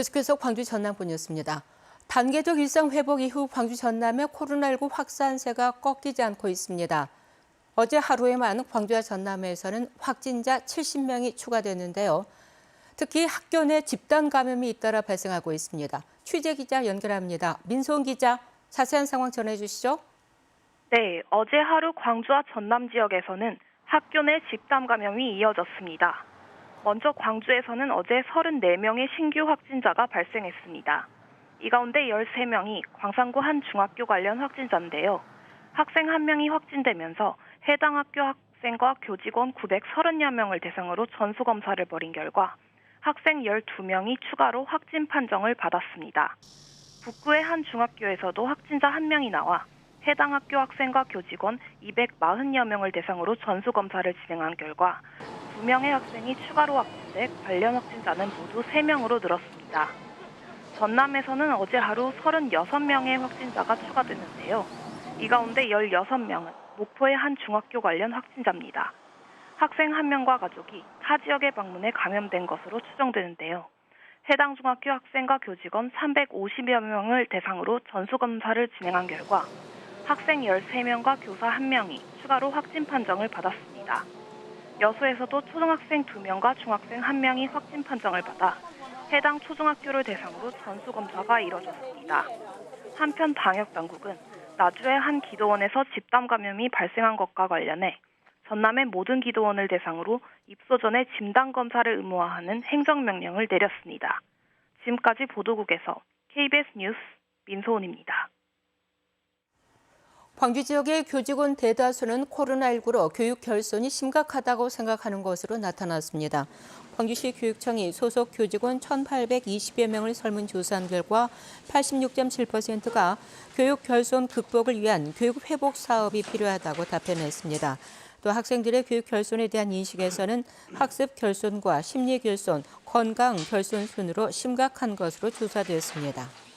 계속해서 광주 전남권이었습니다. 단계적 일상 회복 이후 광주 전남의 코로나19 확산세가 꺾이지 않고 있습니다. 어제 하루에만 광주와 전남에서는 확진자 70명이 추가됐는데요. 특히 학교 내 집단 감염이 잇따라 발생하고 있습니다. 취재 기자 연결합니다. 민소은 기자, 자세한 상황 전해주시죠. 네, 어제 하루 광주와 전남 지역에서는 학교 내 집단 감염이 이어졌습니다. 먼저 광주에서는 어제 34명의 신규 확진자가 발생했습니다. 이 가운데 13명이 광산구 한 중학교 관련 확진자인데요. 학생 1명이 확진되면서 해당 학교 학생과 교직원 930여 명을 대상으로 전수 검사를 벌인 결과 학생 12명이 추가로 확진 판정을 받았습니다. 북구의 한 중학교에서도 확진자 1명이 나와 해당 학교 학생과 교직원 240여 명을 대상으로 전수 검사를 진행한 결과 2명의 학생이 추가로 확진돼 관련 확진자는 모두 3명으로 늘었습니다. 전남에서는 어제 하루 36명의 확진자가 추가됐는데요. 이 가운데 16명은 목포의 한 중학교 관련 확진자입니다. 학생 1명과 가족이 타 지역에 방문해 감염된 것으로 추정되는데요. 해당 중학교 학생과 교직원 350여 명을 대상으로 전수검사를 진행한 결과 학생 13명과 교사 1명이 추가로 확진 판정을 받았습니다. 여수에서도 초등학생 2명과 중학생 1명이 확진 판정을 받아 해당 초중학교를 대상으로 전수 검사가 이뤄졌습니다. 한편 방역 당국은 나주의 한 기도원에서 집단 감염이 발생한 것과 관련해 전남의 모든 기도원을 대상으로 입소 전에 진단 검사를 의무화하는 행정명령을 내렸습니다. 지금까지 보도국에서 KBS 뉴스 민소은입니다. 광주 지역의 교직원 대다수는 코로나19로 교육 결손이 심각하다고 생각하는 것으로 나타났습니다. 광주시 교육청이 소속 교직원 1,820여 명을 설문조사한 결과 86.7%가 교육 결손 극복을 위한 교육 회복 사업이 필요하다고 답변했습니다. 또 학생들의 교육 결손에 대한 인식에서는 학습 결손과 심리 결손, 건강 결손 순으로 심각한 것으로 조사됐습니다.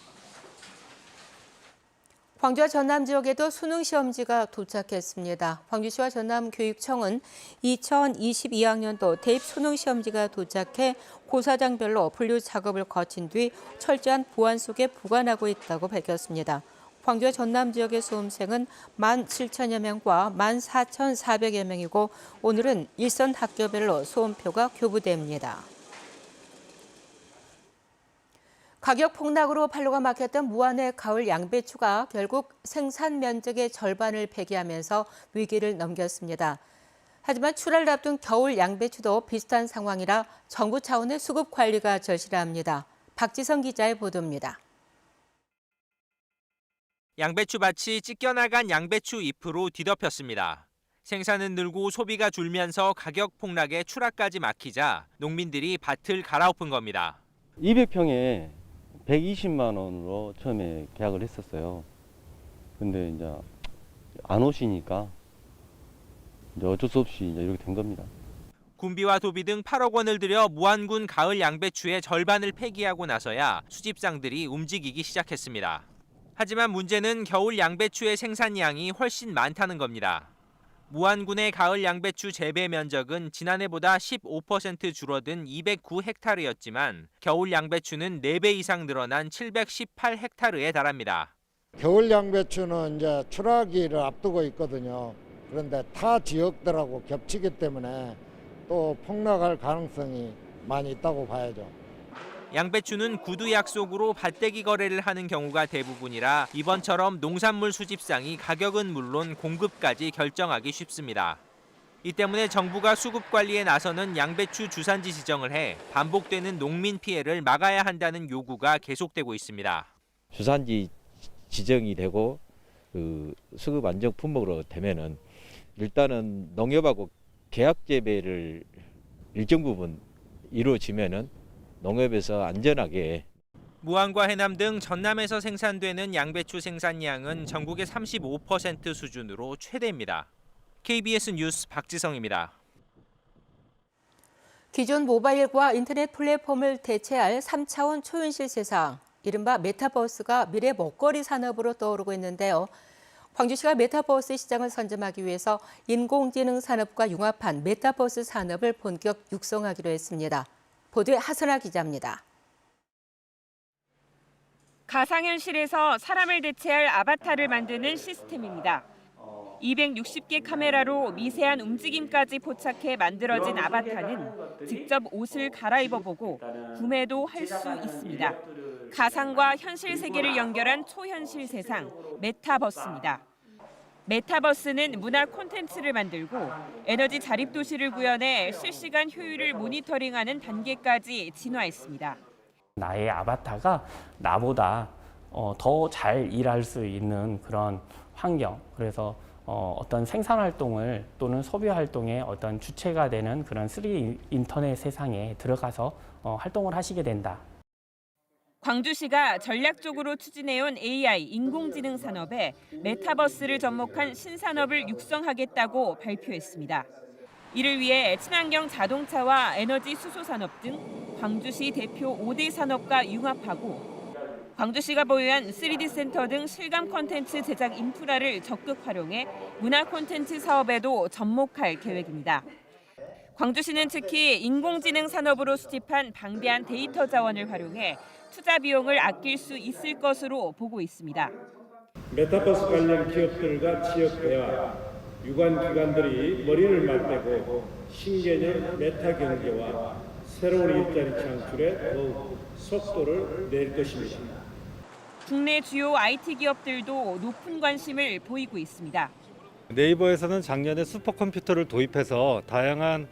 광주와 전남 지역에도 수능 시험지가 도착했습니다. 광주시와 전남교육청은 2022학년도 대입 수능 시험지가 도착해 고사장별로 분류 작업을 거친 뒤 철저한 보안 속에 보관하고 있다고 밝혔습니다. 광주와 전남 지역의 수험생은 1만 7천여 명과 1만 4,400여 명이고 오늘은 일선 학교별로 수험표가 교부됩니다. 가격 폭락으로 판로가 막혔던 무안의 가을 양배추가 결국 생산 면적의 절반을 폐기하면서 위기를 넘겼습니다. 하지만 출하를 앞둔 겨울 양배추도 비슷한 상황이라 정부 차원의 수급 관리가 절실합니다. 박지성 기자의 보도입니다. 양배추 밭이 찢겨나간 양배추 잎으로 뒤덮였습니다. 생산은 늘고 소비가 줄면서 가격 폭락에 출하까지 막히자 농민들이 밭을 갈아엎은 겁니다. 200평에 120만 원으로 처음에 계약을 했었어요. 근데 이제 안 오시니까 이제 어쩔 수 없이 이제 이렇게 된 겁니다. 군비와 도비 등 8억 원을 들여 무안군 가을 양배추의 절반을 폐기하고 나서야 수집상들이 움직이기 시작했습니다. 하지만 문제는 겨울 양배추의 생산량이 훨씬 많다는 겁니다. 무안군의 가을 양배추 재배 면적은 지난해보다 15% 줄어든 209헥타르였지만 겨울 양배추는 4배 이상 늘어난 718헥타르에 달합니다. 겨울 양배추는 이제 출하기를 앞두고 있거든요. 그런데 타 지역들하고 겹치기 때문에 또 폭락할 가능성이 많이 있다고 봐야죠. 양배추는 구두 약속으로 밭대기 거래를 하는 경우가 대부분이라 이번처럼 농산물 수집상이 가격은 물론 공급까지 결정하기 쉽습니다. 이 때문에 정부가 수급 관리에 나서는 양배추 주산지 지정을 해 반복되는 농민 피해를 막아야 한다는 요구가 계속되고 있습니다. 주산지 지정이 되고 그 수급 안정 품목으로 되면은 일단은 농협하고 계약 재배를 일정 부분 이루어지면은 농협에서 안전하게 무안과 해남 등 전남에서 생산되는 양배추 생산량은 전국의 35% 수준으로 최대입니다. KBS 뉴스 박지성입니다. 기존 모바일과 인터넷 플랫폼을 대체할 3차원 초현실 세상, 이른바 메타버스가 미래 먹거리 산업으로 떠오르고 있는데요. 광주시가 메타버스 시장을 선점하기 위해서 인공지능 산업과 융합한 메타버스 산업을 본격 육성하기로 했습니다. 보도에 하선아 기자입니다. 가상현실에서 사람을 대체할 아바타를 만드는 시스템입니다. 260개 카메라로 미세한 움직임까지 포착해 만들어진 아바타는 직접 옷을 갈아입어 보고 구매도 할 수 있습니다. 가상과 현실 세계를 연결한 초현실 세상 메타버스입니다. 메타버스는 문화 콘텐츠를 만들고 에너지 자립 도시를 구현해 실시간 효율을 모니터링하는 단계까지 진화했습니다. 나의 아바타가 나보다 어, 더 잘 일할 수 있는 그런 환경 그래서 어, 어떤 생산 활동을 또는 소비 활동의 어떤 주체가 되는 그런 3D 인터넷 세상에 들어가서 어, 활동을 하시게 된다. 광주시가 전략적으로 추진해온 AI 인공지능 산업에 메타버스를 접목한 신산업을 육성하겠다고 발표했습니다. 이를 위해 친환경 자동차와 에너지 수소 산업 등 광주시 대표 5대 산업과 융합하고 광주시가 보유한 3D 센터 등 실감 콘텐츠 제작 인프라를 적극 활용해 문화 콘텐츠 사업에도 접목할 계획입니다. 광주시는 특히 인공지능 산업으로 수집한 방대한 데이터 자원을 활용해 투자 비용을 아낄 수 있을 것으로 보고 있습니다. 메타버스 관련 기업들과 지역 대화, 유관 기관들이 머리를 맞대고 신개념 메타 경제와 새로운 일자리 창출에 더욱 속도를 낼 것입니다. 국내 주요 IT 기업들도 높은 관심을 보이고 있습니다. 네이버에서는 작년에 슈퍼컴퓨터를 도입해서 다양한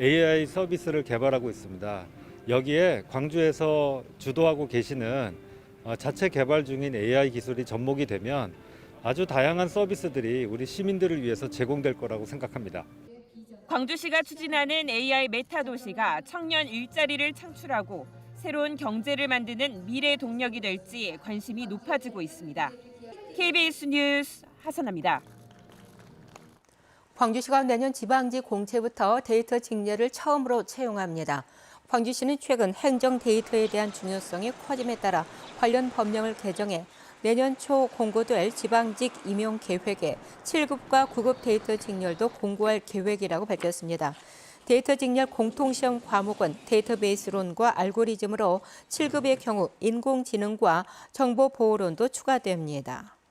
AI 서비스를 개발하고 있습니다. 여기에 광주에서 주도하고 계시는 어, 자체 개발 중인 AI 기술이 접목이 되면 아주 다양한 서비스들이 우리 시민들을 위해서 제공될 거라고 생각합니다. 광주시가 추진하는 AI 메타 도시가 청년 일자리를 창출하고 새로운 경제를 만드는 미래 동력이 될지 관심이 높아지고 있습니다. KBS 뉴스 하선아입니다. 광주시가 내년 지방지 공채부터 데이터 직렬을 처음으로 채용합니다. 광주시는 최근 행정 데이터에 대한 중요성이 커짐에 따라 관련 법령을 개정해 내년 초 공고될 지방직 임용 계획에 7급과 9급 데이터 직렬도 공고할 계획이라고 밝혔습니다. 데이터 직렬 공통시험 과목은 데이터베이스론과 알고리즘으로 7급의 경우 인공지능과 정보보호론도 추가됩니다.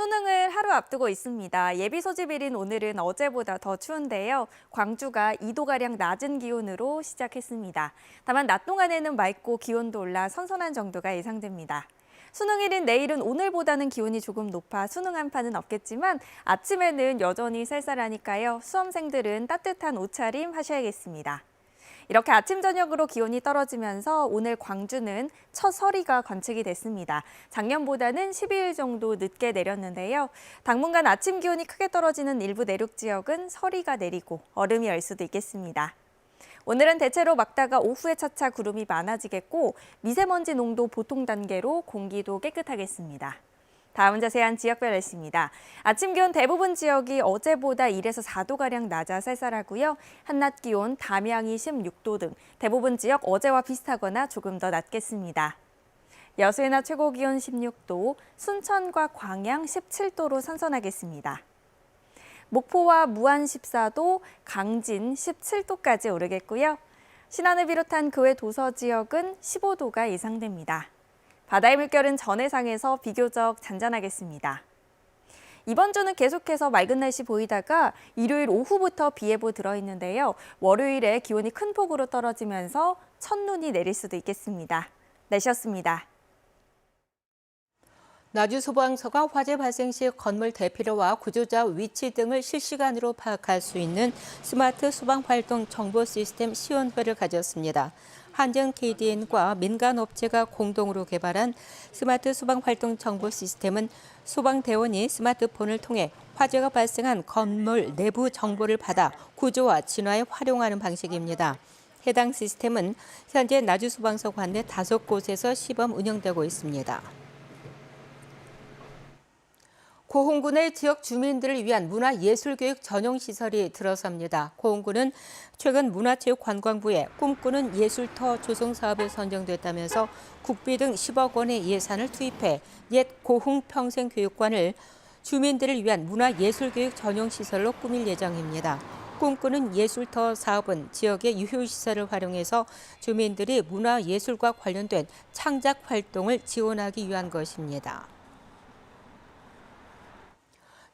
수능을 하루 앞두고 있습니다. 예비 소집일인 오늘은 어제보다 더 추운데요. 광주가 2도가량 낮은 기온으로 시작했습니다. 다만 낮 동안에는 맑고 기온도 올라 선선한 정도가 예상됩니다. 수능일인 내일은 오늘보다는 기온이 조금 높아 수능 한파는 없겠지만 아침에는 여전히 쌀쌀하니까요. 수험생들은 따뜻한 옷차림 하셔야겠습니다. 이렇게 아침 저녁으로 기온이 떨어지면서 오늘 광주는 첫 서리가 관측이 됐습니다. 작년보다는 12일 정도 늦게 내렸는데요. 당분간 아침 기온이 크게 떨어지는 일부 내륙 지역은 서리가 내리고 얼음이 열 수도 있겠습니다. 오늘은 대체로 막다가 오후에 차차 구름이 많아지겠고 미세먼지 농도 보통 단계로 공기도 깨끗하겠습니다. 다음 자세한 지역별 날씨입니다. 아침 기온 대부분 지역이 어제보다 1에서 4도가량 낮아 쌀쌀하고요. 한낮 기온 담양이 16도 등 대부분 지역 어제와 비슷하거나 조금 더 낮겠습니다. 여수의 낮 최고 기온 16도, 순천과 광양 17도로 선선하겠습니다. 목포와 무안 14도, 강진 17도까지 오르겠고요. 신안을 비롯한 그 외 도서 지역은 15도가 예상됩니다. 바다의 물결은 전해상에서 비교적 잔잔하겠습니다. 이번 주는 계속해서 맑은 날씨 보이다가 일요일 오후부터 비 예보 들어있는데요. 월요일에 기온이 큰 폭으로 떨어지면서 첫눈이 내릴 수도 있겠습니다. 날씨였습니다. 나주 소방서가 화재 발생 시 건물 대피로와 구조자 위치 등을 실시간으로 파악할 수 있는 스마트 소방활동 정보 시스템 시연회를 가졌습니다. 한전 KDN과 민간 업체가 공동으로 개발한 스마트 소방 활동 정보 시스템은 소방 대원이 스마트폰을 통해 화재가 발생한 건물 내부 정보를 받아 구조와 진화에 활용하는 방식입니다. 해당 시스템은 현재 나주 소방서 관내 다섯 곳에서 시범 운영되고 있습니다. 고흥군의 지역 주민들을 위한 문화예술교육 전용시설이 들어섭니다. 고흥군은 최근 문화체육관광부에 꿈꾸는 예술터 조성 사업에 선정됐다면서 국비 등 10억 원의 예산을 투입해 옛 고흥 평생교육관을 주민들을 위한 문화예술교육 전용시설로 꾸밀 예정입니다. 꿈꾸는 예술터 사업은 지역의 유휴시설을 활용해서 주민들이 문화예술과 관련된 창작 활동을 지원하기 위한 것입니다.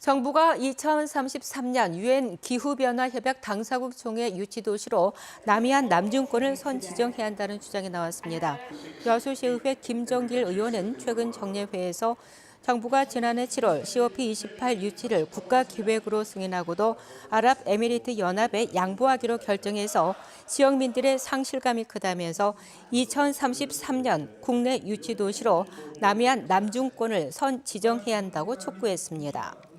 정부가 2033년 유엔 기후변화 협약 당사국 총회 유치 도시로 남해안 남중권을 선 지정해야 한다는 주장이 나왔습니다. 여수시의회 김정길 의원은 최근 정례회에서 정부가 지난해 7월 COP28 유치를 국가 기획으로 승인하고도 아랍에미리트 연합에 양보하기로 결정해서 지역민들의 상실감이 크다면서 2033년 국내 유치 도시로 남해안 남중권을 선 지정해야 한다고 촉구했습니다.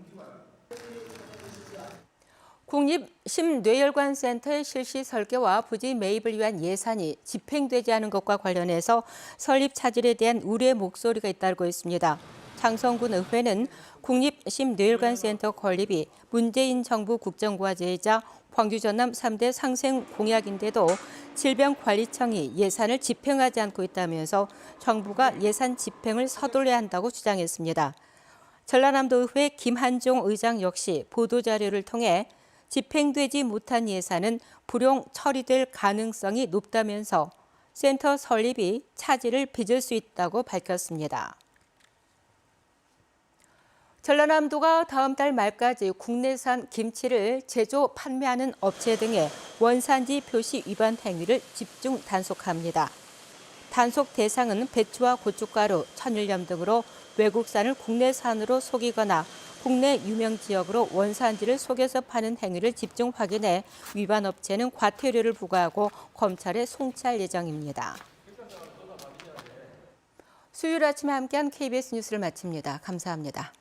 국립심뇌혈관센터의 실시 설계와 부지 매입을 위한 예산이 집행되지 않은 것과 관련해서 설립 차질에 대한 우려의 목소리가 잇따르고 있습니다. 장성군 의회는 국립심뇌혈관센터 건립이 문재인 정부 국정과 제이자 광주 전남 3대 상생 공약인데도 질병관리청이 예산을 집행하지 않고 있다면서 정부가 예산 집행을 서둘러야 한다고 주장했습니다. 전라남도 의회 김한종 의장 역시 보도자료를 통해 집행되지 못한 예산은 불용 처리될 가능성이 높다면서 센터 설립이 차질을 빚을 수 있다고 밝혔습니다. 전라남도가 다음 달 말까지 국내산 김치를 제조, 판매하는 업체 등의 원산지 표시 위반 행위를 집중 단속합니다. 단속 대상은 배추와 고춧가루, 천일염 등으로 외국산을 국내산으로 속이거나 국내 유명 지역으로 원산지를 속여서 파는 행위를 집중 확인해 위반 업체는 과태료를 부과하고 검찰에 송치할 예정입니다. 수요일 아침에 함께한 KBS 뉴스를 마칩니다. 감사합니다.